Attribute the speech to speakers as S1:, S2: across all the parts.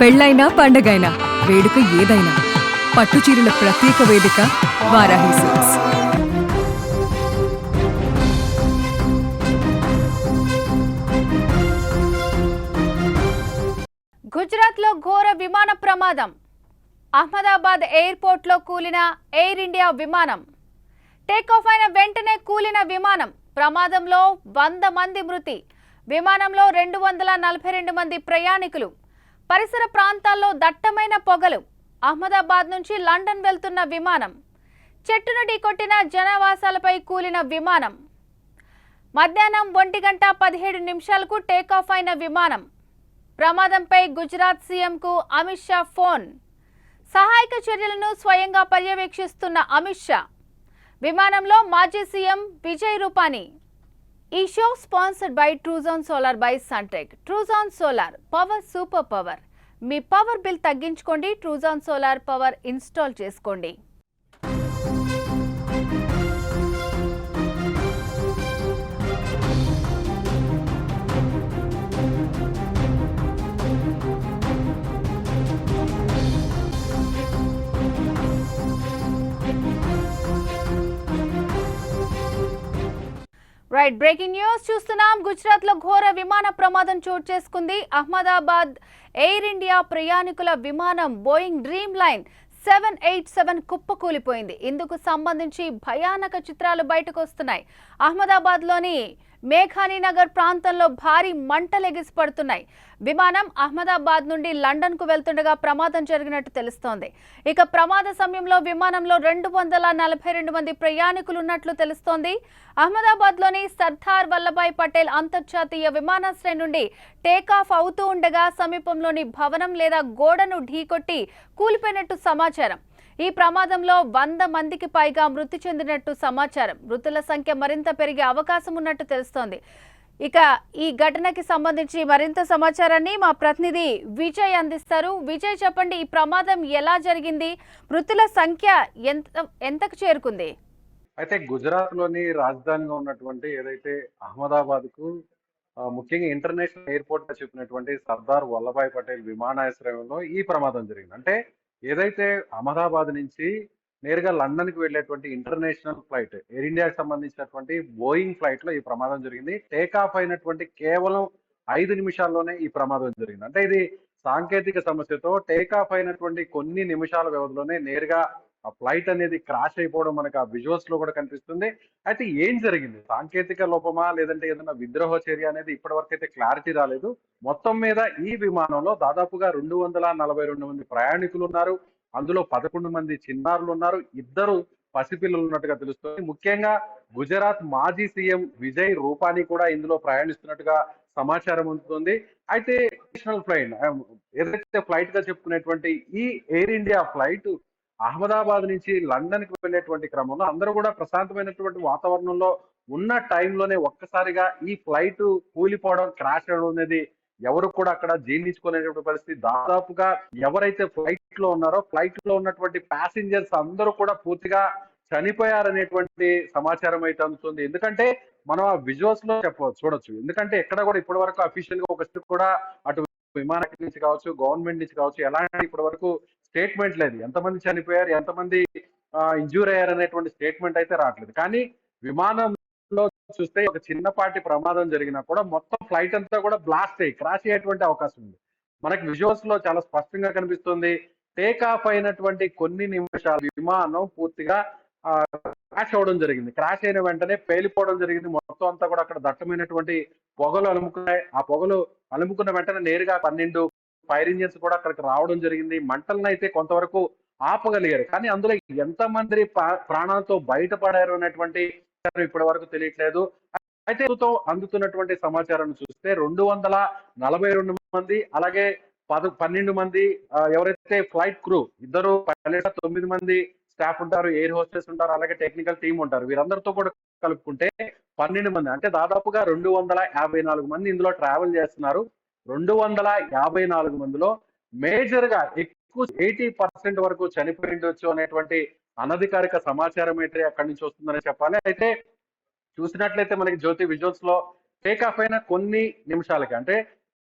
S1: పెళ్ళైనా పండగైనా వేడుక ఏదైనా పట్టు చీరల ప్రత్యేక వేదిక వారాహి సిల్క్స్.
S2: గుజరాత్లో ఘోర విమాన ప్రమాదం. అహ్మదాబాద్ ఎయిర్పోర్ట్లో కూలిన ఎయిర్ ఇండియా విమానం. టేకాఫ్ అయిన వెంటనే కూలిన విమానం. ప్రమాదంలో వంద మంది మృతి. విమానంలో రెండు వందల నలభై రెండు మంది ప్రయాణికులు. పరిసర ప్రాంతాల్లో దట్టమైన పొగలు. అహ్మదాబాద్ నుంచి లండన్ వెళ్తున్న విమానం. చెట్టును ఢీకొట్టిన జనావాసాలపై కూలిన విమానం. మధ్యాహ్నం ఒంటి గంట పదిహేడు నిమిషాలకు టేకాఫ్ అయిన విమానం. ప్రమాదంపై గుజరాత్ సీఎంకు అమిత్ షా ఫోన్. సహాయక చర్యలను స్వయంగా పర్యవేక్షిస్తున్న అమిత్ షా. విమానంలో మాజీ సీఎం విజయ్ రూపానీ. ఈ show sponsored by Trujon solar by Suntech Trujon solar power super power me power bill తగ్గించుకోండి ట్రూజాన్ సోలార్ పవర్ ఇన్స్టాల్ చేసుకోండి. రైట్ బ్రేకింగ్ న్యూస్ చూస్తున్నాం. గుజరాత్లో ఘోర విమాన ప్రమాదం చోటు చేసుకుంది. అహ్మదాబాద్ ఎయిర్ ఇండియా ప్రయాణికుల విమానం Boeing Dreamliner seven eight seven కుప్పకూలిపోయింది. ఇందుకు సంబంధించి భయానక చిత్రాలు బయటకు వస్తున్నాయి. అహ్మదాబాద్లోని మేఘానీ నగర్ ప్రాంతంలో భారీ మంటలు ఎగిసిపడుతున్నాయి. విమానం అహ్మదాబాద్ నుండి లండన్కు వెళ్తుండగా ప్రమాదం జరిగినట్టు తెలుస్తోంది. ఇక ప్రమాద సమయంలో విమానంలో రెండు వందల నలభై రెండు మంది ప్రయాణికులు ఉన్నట్లు తెలుస్తోంది. అహ్మదాబాద్లోని సర్దార్ వల్లభాయ్ పటేల్ అంతర్జాతీయ విమానాశ్రయం నుండి టేకాఫ్ అవుతూ ఉండగా సమీపంలోని భవనం లేదా గోడను ఢీకొట్టి కూలిపోయినట్టు సమాచారం. ఈ ప్రమాదంలో వంద మందికి పైగా మృతి చెందినట్టు సమాచారం. మృతుల సంఖ్య మరింత పెరిగే అవకాశం ఉన్నట్టు తెలుస్తోంది. ఇక ఈ ఘటనకి సంబంధించి మరింత సమాచారాన్ని మా ప్రతినిధి విజయ్ అందిస్తారు. విజయ్ చెప్పండి ఈ ప్రమాదం ఎలా జరిగింది? మృతుల సంఖ్య ఎంత ఎంతకు చేరుకుంది?
S3: అయితే గుజరాత్లోని రాజధానిగా ఉన్నటువంటి ఏదైతే అహ్మదాబాద్కు ముఖ్యంగా ఇంటర్నేషనల్ ఎయిర్పోర్ట్గా చెప్పినటువంటి సర్దార్ వల్లభాయ్ పటేల్ విమానాశ్రయంలో ఈ ప్రమాదం జరిగింది. అంటే ఏదైతే అహ్మదాబాద్ నుంచి నేరుగా లండన్కి వెళ్ళేటువంటి ఇంటర్నేషనల్ ఫ్లైట్ ఎయిర్ ఇండియాకి సంబంధించినటువంటి బోయింగ్ ఫ్లైట్లో ఈ ప్రమాదం జరిగింది. టేక్ ఆఫ్ అయినటువంటి కేవలం ఐదు నిమిషాల్లోనే ఈ ప్రమాదం జరిగింది. అంటే ఇది సాంకేతిక సమస్యతో టేక్ ఆఫ్ అయినటువంటి కొన్ని నిమిషాల వ్యవధిలోనే నేరుగా ఆ ఫ్లైట్ అనేది క్రాష్ అయిపోవడం మనకు ఆ విజువల్స్లో కూడా కనిపిస్తుంది. అయితే ఏం జరిగింది? సాంకేతిక లోపమా? లేదంటే ఏదైనా విద్రోహ చర్య అనేది ఇప్పటి వరకు అయితే క్లారిటీ రాలేదు. మొత్తం మీద ఈ విమానంలో దాదాపుగా రెండు వందల నలభై రెండు మంది ప్రయాణికులు ఉన్నారు. అందులో పదకొండు మంది చిన్నారులు ఉన్నారు. ఇద్దరు పసిపిల్లలు ఉన్నట్టుగా తెలుస్తుంది. ముఖ్యంగా గుజరాత్ మాజీ సీఎం విజయ్ రూపాని కూడా ఇందులో ప్రయాణిస్తున్నట్టుగా సమాచారం ఉంటుంది అయితే నేషనల్ ఫ్లైట్ ఏదైతే ఫ్లైట్గా చెప్పుకునేటువంటి ఈ ఎయిర్ ఇండియా ఫ్లైట్ అహ్మదాబాద్ నుంచి లండన్కి వెళ్ళేటువంటి క్రమంలో అందరూ కూడా ప్రశాంతమైనటువంటి వాతావరణంలో ఉన్న టైంలోనే ఒక్కసారిగా ఈ ఫ్లైట్ కూలిపోవడం క్రాష్ అవడం అనేది ఎవరు కూడా అక్కడ జీర్ణించుకునేటువంటి పరిస్థితి. దాదాపుగా ఎవరైతే ఫ్లైట్లో ఉన్నారో ఫ్లైట్లో ఉన్నటువంటి ప్యాసింజర్స్ అందరూ కూడా పూర్తిగా చనిపోయారనేటువంటి సమాచారం అయితే అందుతుంది. ఎందుకంటే మనం ఆ విజువల్స్లో చెప్పవచ్చు చూడొచ్చు. ఎందుకంటే ఎక్కడ కూడా ఇప్పటి వరకు అఫీషియల్గా ఒక కూడా అటు విమానం నుంచి కావచ్చు గవర్నమెంట్ నుంచి కావచ్చు ఎలాంటి ఇప్పటి వరకు స్టేట్మెంట్ లేదు. ఎంతమంది చనిపోయారు ఎంతమంది ఇంజూర్ అయ్యారు అనేటువంటి స్టేట్మెంట్ అయితే రావట్లేదు. కానీ విమానంలో చూస్తే ఒక చిన్నపాటి ప్రమాదం జరిగినా కూడా మొత్తం ఫ్లైట్ అంతా కూడా బ్లాస్ట్ అయ్యి క్రాష్ అయ్యేటువంటి అవకాశం ఉంది. మనకి విజువల్స్లో చాలా స్పష్టంగా కనిపిస్తుంది. టేక్ ఆఫ్ అయినటువంటి కొన్ని నిమిషాలు విమానం పూర్తిగా క్రాష్ అవ్వడం జరిగింది. క్రాష్ అయిన వెంటనే పేలిపోవడం జరిగింది. మొత్తం అంతా కూడా అక్కడ దట్టమైనటువంటి పొగలు అలుముకున్నాయి. ఆ పొగలు అలుముకున్న వెంటనే నేరుగా పన్నెండు ఫైర్ ఇంజిన్స్ కూడా అక్కడికి రావడం జరిగింది. మంటలను అయితే కొంతవరకు ఆపగలిగారు. కానీ అందులో ఎంతమంది ప్రా- ప్రాణాలతో బయటపడారు అనేటువంటి ఇప్పటి వరకు తెలియట్లేదు. అయితే అందుతున్నటువంటి సమాచారం చూస్తే రెండు వందల నలభై రెండు మంది అలాగే పద పన్నెండు మంది ఎవరైతే ఫ్లైట్ క్రూ ఇద్దరు పైలట్ తొమ్మిది మంది స్టాఫ్ ఉంటారు ఎయిర్ హోస్టెస్ ఉంటారు అలాగే టెక్నికల్ టీం ఉంటారు. వీరందరితో కూడా కలుపుకుంటే పన్నెండు మంది అంటే దాదాపుగా రెండు వందల యాభై నాలుగు మంది ఇందులో ట్రావెల్ చేస్తున్నారు. రెండు వందల యాభై నాలుగు మందిలో మేజర్గా ఎక్కువ ఎయిటీ పర్సెంట్ వరకు చనిపోయిండొచ్చు అనేటువంటి అనధికారిక సమాచారం అయితే అక్కడి నుంచి వస్తుందని చెప్పాలి. అయితే చూసినట్లయితే మనకి జ్యోతి విజువల్స్లో టేక్ ఆఫ్ అయిన కొన్ని నిమిషాలకి అంటే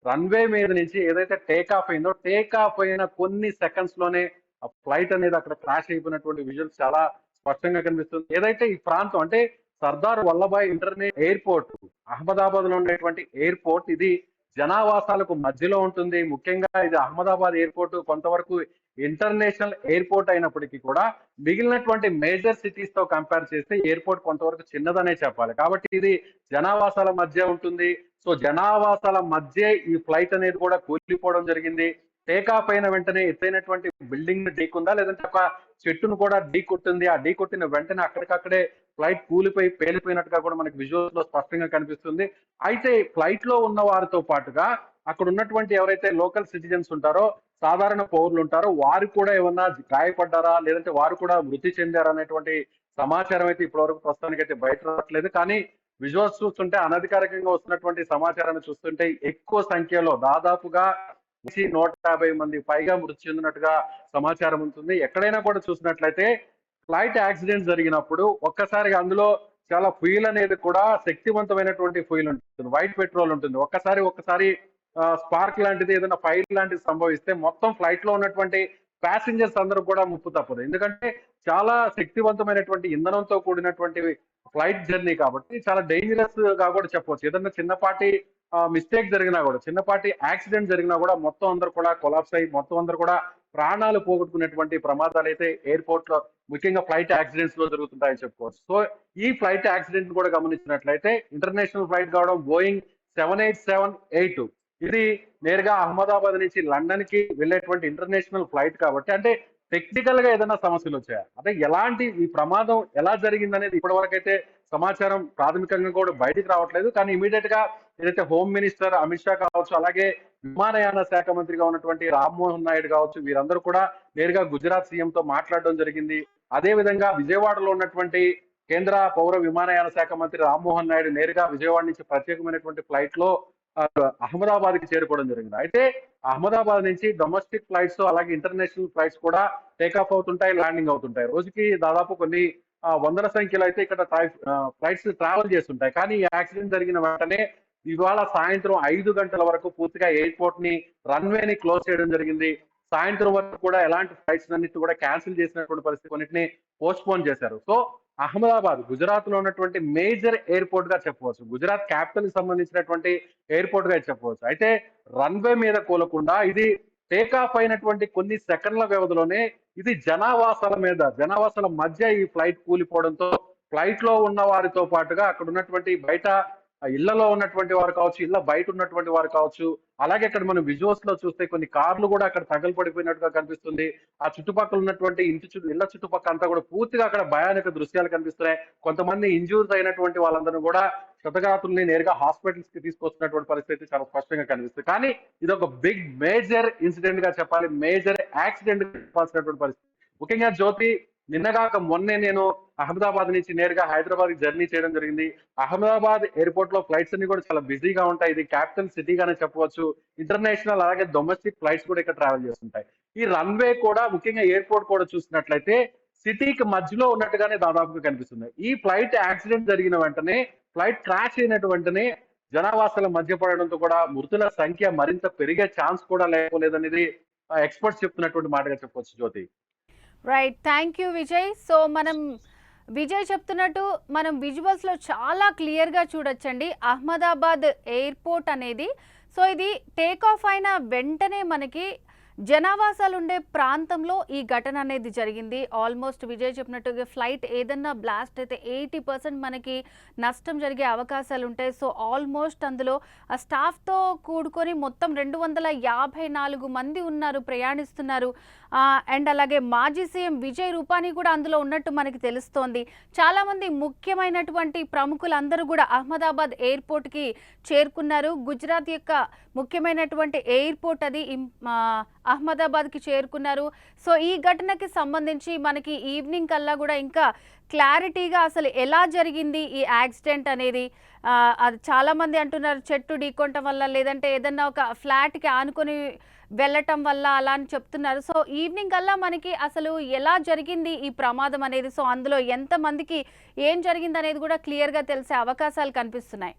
S3: రన్వే మీద నుంచి ఏదైతే టేక్ ఆఫ్ అయిందో టేక్ ఆఫ్ అయిన కొన్ని సెకండ్స్లోనే ఆ ఫ్లైట్ అనేది అక్కడ క్రాష్ అయిపోయినటువంటి విజువల్స్ చాలా స్పష్టంగా కనిపిస్తుంది. ఏదైతే ఈ ప్రాంతం అంటే సర్దార్ వల్లభాయ్ ఇంటర్నేషనల్ ఎయిర్పోర్ట్ అహ్మదాబాద్లో ఉండేటువంటి ఎయిర్పోర్ట్ ఇది జనావాసాలకు మధ్యలో ఉంటుంది. ముఖ్యంగా ఇది అహ్మదాబాద్ ఎయిర్పోర్ట్ కొంతవరకు ఇంటర్నేషనల్ ఎయిర్పోర్ట్ అయినప్పటికీ కూడా మిగిలినటువంటి మేజర్ సిటీస్తో కంపేర్ చేస్తే ఎయిర్పోర్ట్ కొంతవరకు చిన్నదనే చెప్పాలి. కాబట్టి ఇది జనావాసాల మధ్య ఉంటుంది. సో జనావాసాల మధ్య ఈ ఫ్లైట్ అనేది కూడా కూలిపోవడం జరిగింది. టేక్ ఆఫ్ అయిన వెంటనే ఎత్తైనటువంటి బిల్డింగ్ ఢీకుందా? లేదంటే ఒక చెట్టును కూడా ఢీ కొట్టింది ఆ ఢీ కొట్టిన వెంటనే అక్కడికక్కడే ఫ్లైట్ కూలిపోయి పేలిపోయినట్టుగా కూడా మనకి విజువల్స్లో స్పష్టంగా కనిపిస్తుంది. అయితే ఫ్లైట్లో ఉన్న వారితో పాటుగా అక్కడ ఉన్నటువంటి ఎవరైతే లోకల్ సిటిజన్స్ ఉంటారో సాధారణ పౌరులు ఉంటారో వారు కూడా ఏమన్నా గాయపడ్డారా? లేదంటే వారు కూడా మృతి చెందారా అనేటువంటి సమాచారం అయితే ఇప్పటివరకు ప్రస్తుతానికి అయితే బయట రావట్లేదు. కానీ విజువల్స్ చూస్తుంటే అనధికారికంగా వస్తున్నటువంటి సమాచారాన్ని చూస్తుంటే ఎక్కువ సంఖ్యలో దాదాపుగా నూట యాభై మంది పైగా మృతి చెందినట్టుగా సమాచారం ఉంటుంది. ఎక్కడైనా కూడా చూసినట్లయితే ఫ్లైట్ యాక్సిడెంట్ జరిగినప్పుడు ఒక్కసారిగా అందులో చాలా ఫ్యూయల్ అనేది కూడా శక్తివంతమైనటువంటి ఫ్యూయల్ ఉంటుంది. వైట్ పెట్రోల్ ఉంటుంది. ఒక్కసారి ఒక్కసారి స్పార్క్ లాంటిది ఏదైనా ఫైర్ లాంటిది సంభవిస్తే మొత్తం ఫ్లైట్లో ఉన్నటువంటి ప్యాసింజర్స్ అందరూ కూడా ముప్పు తప్పదు. ఎందుకంటే చాలా శక్తివంతమైనటువంటి ఇంధనంతో కూడినటువంటి ఫ్లైట్ జర్నీ కాబట్టి చాలా డేంజరస్గా కూడా చెప్పవచ్చు. ఏదన్నా చిన్నపాటి మిస్టేక్ జరిగినా కూడా చిన్నపాటి యాక్సిడెంట్ జరిగినా కూడా మొత్తం అందరూ కూడా కొలాప్స్ అయ్యి మొత్తం అందరూ కూడా ప్రాణాలు పోగొట్టుకునేటువంటి ప్రమాదాలు అయితే ఎయిర్పోర్ట్లో ముఖ్యంగా ఫ్లైట్ యాక్సిడెంట్స్లో జరుగుతుంటాయని చెప్పుకోవచ్చు. సో ఈ ఫ్లైట్ యాక్సిడెంట్ కూడా గమనించినట్లయితే ఇంటర్నేషనల్ ఫ్లైట్ కావడం Boeing seven eight seven eight. ఇది నేరుగా అహ్మదాబాద్ నుంచి లండన్కి వెళ్ళేటువంటి ఇంటర్నేషనల్ ఫ్లైట్ కాబట్టి అంటే టెక్నికల్గా ఏదైనా సమస్యలు వచ్చాయా? అంటే ఎలాంటి ఈ ప్రమాదం ఎలా జరిగింది అనేది ఇప్పటి వరకు అయితే సమాచారం ప్రాథమికంగా కూడా బయటికి రావట్లేదు. కానీ ఇమీడియట్గా ఏదైతే హోమ్ మినిస్టర్ అమిత్ షా కావచ్చు అలాగే విమానయాన శాఖ మంత్రిగా ఉన్నటువంటి రామ్మోహన్ నాయుడు కావచ్చు వీరందరూ కూడా నేరుగా గుజరాత్ సీఎం తో మాట్లాడడం జరిగింది. అదేవిధంగా విజయవాడలో ఉన్నటువంటి కేంద్ర పౌర విమానయాన శాఖ మంత్రి రామ్మోహన్ నాయుడు నేరుగా విజయవాడ నుంచి ప్రత్యేకమైనటువంటి ఫ్లైట్లో అహ్మదాబాద్కి చేరుకోవడం జరిగింది. అయితే అహ్మదాబాద్ నుంచి డొమెస్టిక్ ఫ్లైట్స్ అలాగే ఇంటర్నేషనల్ ఫ్లైట్స్ కూడా టేకాఫ్ అవుతుంటాయి ల్యాండింగ్ అవుతుంటాయి. రోజుకి దాదాపు కొన్ని వందల సంఖ్యలో అయితే ఇక్కడ ఫ్లైట్స్ ట్రావెల్ చేస్తుంటాయి. కానీ ఈ యాక్సిడెంట్ జరిగిన వెంటనే ఇవాళ సాయంత్రం ఐదు గంటల వరకు పూర్తిగా ఎయిర్పోర్ట్ని రన్వే ని క్లోజ్ చేయడం జరిగింది. సాయంత్రం వరకు కూడా ఎలాంటి ఫ్లైట్స్ అన్నిటి కూడా క్యాన్సిల్ చేసినటువంటి పరిస్థితి కొన్నిటిని పోస్ట్ పోన్ చేశారు. సో అహ్మదాబాద్ గుజరాత్లో ఉన్నటువంటి మేజర్ ఎయిర్పోర్ట్గా చెప్పవచ్చు. గుజరాత్ క్యాపిటల్కి సంబంధించినటువంటి ఎయిర్పోర్ట్గా చెప్పవచ్చు. అయితే రన్వే మీద కూలకుండా ఇది టేక్ ఆఫ్ అయినటువంటి కొన్ని సెకండ్ల వ్యవధిలోనే ఇది జనావాసాల మీద జనావాసాల మధ్య ఈ ఫ్లైట్ కూలిపోవడంతో ఫ్లైట్లో ఉన్న వారితో పాటుగా అక్కడ ఉన్నటువంటి బయట ఆ ఇళ్ళలో ఉన్నటువంటి వారు కావచ్చు ఇళ్ళ బయట ఉన్నటువంటి వారు కావచ్చు అలాగే ఇక్కడ మనం విజువల్స్లో చూస్తే కొన్ని కార్లు కూడా అక్కడ తగలపడిపోయినట్టుగా కనిపిస్తుంది. ఆ చుట్టుపక్కల ఉన్నటువంటి ఇంటి చుట్టూ ఇళ్ళ చుట్టుపక్కల అంతా కూడా పూర్తిగా అక్కడ భయానక దృశ్యాలు కనిపిస్తున్నాయి. కొంతమంది ఇంజూర్స్ అయినటువంటి వాళ్ళందరూ కూడా క్షతగాతుల్ని నేరుగా హాస్పిటల్స్కి తీసుకొస్తున్నటువంటి పరిస్థితి చాలా స్పష్టంగా కనిపిస్తుంది. కానీ ఇది ఒక బిగ్ మేజర్ ఇన్సిడెంట్గా చెప్పాలి. మేజర్ యాక్సిడెంట్ చెప్పాల్సినటువంటి పరిస్థితి. ముఖ్యంగా జ్యోతి నిన్నగాక మొన్నే నేను అహ్మదాబాద్ నుంచి నేరుగా హైదరాబాద్కి జర్నీ చేయడం జరిగింది. అహ్మదాబాద్ ఎయిర్పోర్ట్లో ఫ్లైట్స్ అన్ని కూడా చాలా బిజీగా ఉంటాయి. ఇది క్యాపిటల్ సిటీగానే చెప్పవచ్చు. ఇంటర్నేషనల్ అలాగే డొమెస్టిక్ ఫ్లైట్స్ కూడా ఇక్కడ ట్రావెల్ చేస్తుంటాయి. ఈ రన్వే కూడా ముఖ్యంగా ఎయిర్పోర్ట్ కూడా చూసినట్లయితే సిటీకి మధ్యలో ఉన్నట్టుగానే దాదాపుగా కనిపిస్తుంది ఈ ఫ్లైట్ యాక్సిడెంట్ జరిగిన వెంటనే ఫ్లైట్ క్రాష్ అయినట్టు వెంటనే జనావాసాల మధ్య పడడంతో కూడా మృతుల సంఖ్య మరింత పెరిగే ఛాన్స్ కూడా లేకపోలేదనేది ఎక్స్పర్ట్స్ చెప్తున్నటువంటి మాటగా చెప్పవచ్చు Jyoti.
S2: Right thank you Vijay so మనం విజయ్ చెప్తున్నట్టు మనం విజువల్స్లో చాలా క్లియర్గా చూడొచ్చండి. అహ్మదాబాద్ ఎయిర్పోర్ట్ అనేది. సో ఇది టేక్ ఆఫ్ అయిన వెంటనే మనకి జనావాసాలు ఉండే ప్రాంతంలో ఈ ఘటన అనేది జరిగింది. ఆల్మోస్ట్ విజయ్ చెప్పినట్టుగా ఫ్లైట్ ఏదన్నా బ్లాస్ట్ అయితే ఎయిటీ పర్సెంట్ మనకి నష్టం జరిగే అవకాశాలు ఉంటాయి సో ఆల్మోస్ట్ అందులో స్టాఫ్తో కూడుకొని మొత్తం రెండు వందల యాభై నాలుగు మంది ఉన్నారు ప్రయాణిస్తున్నారు. అండ్ అలాగే మాజీ సీఎం విజయ్ రూపానీ కూడా అందులో ఉన్నట్టు మనకి తెలుస్తోంది. చాలామంది ముఖ్యమైనటువంటి ప్రముఖులందరూ కూడా అహ్మదాబాద్ ఎయిర్పోర్ట్కి చేరుకున్నారు. గుజరాత్ యొక్క ముఖ్యమైనటువంటి ఎయిర్పోర్ట్ అది అహ్మదాబాద్కి చేరుకున్నారు. సో ఈ ఘటనకి సంబంధించి మనకి ఈవినింగ్ కల్లా కూడా ఇంకా క్లారిటీగా అసలు ఎలా జరిగింది ఈ యాక్సిడెంట్ అనేది? అది చాలామంది అంటున్నారు చెట్టు ఢీకొనటం వల్ల లేదంటే ఏదన్నా ఒక ఫ్లాట్కి ఆనుకొని వెళ్ళటం వల్ల అలా అని చెప్తున్నారు. సో ఈవినింగ్ కల్లా మనకి అసలు ఎలా జరిగింది ఈ ప్రమాదం అనేది? సో అందులో ఎంతమందికి ఏం జరిగింది అనేది కూడా క్లియర్గా తెలిసే అవకాశాలు కనిపిస్తున్నాయి.